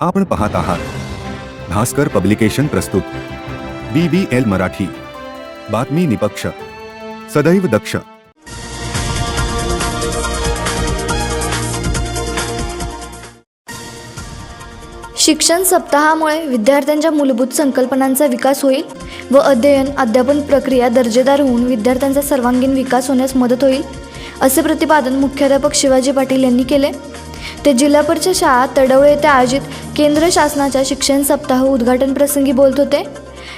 आपण पाहत आहात. भास्कर पब्लिकेशन प्रस्तुत. B B L Marathi. बातमी निपक्ष. सदैव दक्ष. शिक्षण सप्ताहामुळे विद्यार्थ्यांच्या मूलभूत संकल्पनांचा विकास होईल व अध्ययन अध्यापन प्रक्रिया दर्जेदार होऊन विद्यार्थ्यांचा सर्वांगीण विकास होण्यास मदत होईल असे प्रतिपादन मुख्याध्यापक शिवाजी पाटील यांनी केले. ते जिल्हा परिषद शाळा तडवळे येथे आयोजित केंद्र शासनाच्या शिक्षण सप्ताह उद्घाटन प्रसंगी बोलत होते.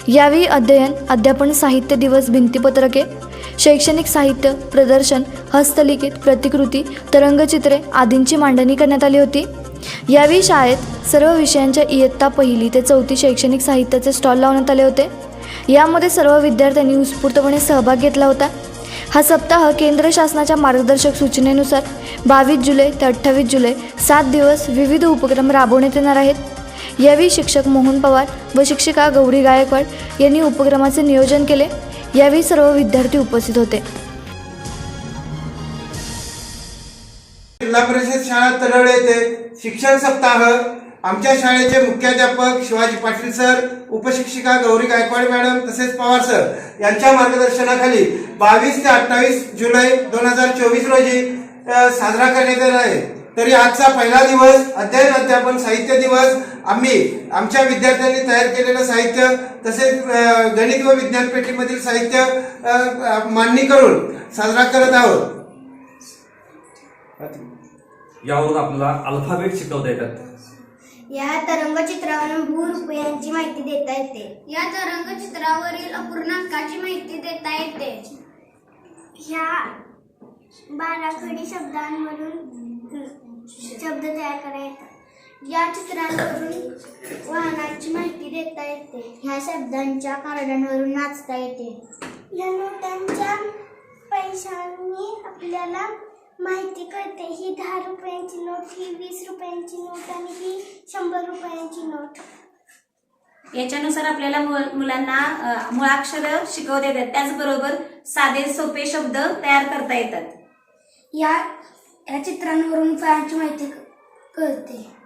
यावेळी अध्ययन अध्यापन साहित्य दिवस भिंतीपत्रके शैक्षणिक साहित्य प्रदर्शन हस्तलिखित प्रतिकृती तरंगचित्रे आदींची मांडणी करण्यात आली होती. यावेळी शाळेत सर्व विषयांच्या इयत्ता पहिली ते चौथी शैक्षणिक साहित्याचे स्टॉल लावण्यात आले होते. यामध्ये सर्व विद्यार्थ्यांनी उत्स्फूर्तपणे सहभाग घेतला होता. हा सप्ताह केंद्र शासनाच्या मार्गदर्शक सूचनेनुसार बावीस जुलै ते अठ्ठावीस जुलै सात दिवस विविध उपक्रम राबवण्यात येणार आहेत. यावेळी शिक्षक मोहन पवार व शिक्षिका गौरी गायकवाड यांनी उपक्रमाचे नियोजन केले. यावेळी सर्व विद्यार्थी उपस्थित होते. जिल्हा परिषद शाळा तडवळे येथे शिक्षण सप्ताह आमच्या शाळेचे मुख्याध्यापक शिवाजी पाटील सर उपशिक्षिका गौरी गायकवाड मॅडम तसेच पवार सर यांच्या मार्गदर्शनाखाली बावीस ते अठ्ठावीस जुलै दोन हजार चोवीस रोजी साजरा करण्यात येणार आहे. तरी आजचा पहिला दिवस अध्ययन अध्यापन साहित्य दिवस आम्ही आमच्या विद्यार्थ्यांनी तयार केलेलं साहित्य तसेच गणित व विज्ञान पेटीमधील साहित्य मांडणी करून साजरा करत आहोत. यावरून आपल्याला अल्फाबेट शिकवता येतात. या तरंगचित्रावरून भूरूपयांची माहिती देता येते. या तरंगचित्रावरील अपूर्णांकाची माहिती देता येते. ह्या बाराखडी शब्दांवरून शब्द तयार करता येतात या चित्रांवरून वाहनांची माहिती देता येते. ह्या शब्दांच्या कार्डांवरून नाचता येते. या नोटांच्या पैशांनी आपल्याला माहिती कळते. ही दहा रुपयांची नोट ही वीस रुपयांची नोट आणि ही शंभर रुपयांची नोट. याच्यानुसार आपल्याला मुल- मुलांना अ, मुळाक्षर शिकवता येतात. त्याचबरोबर साधे सोपे शब्द तयार करता येतात. या या चित्रांवरून फळांची माहिती क- कळते.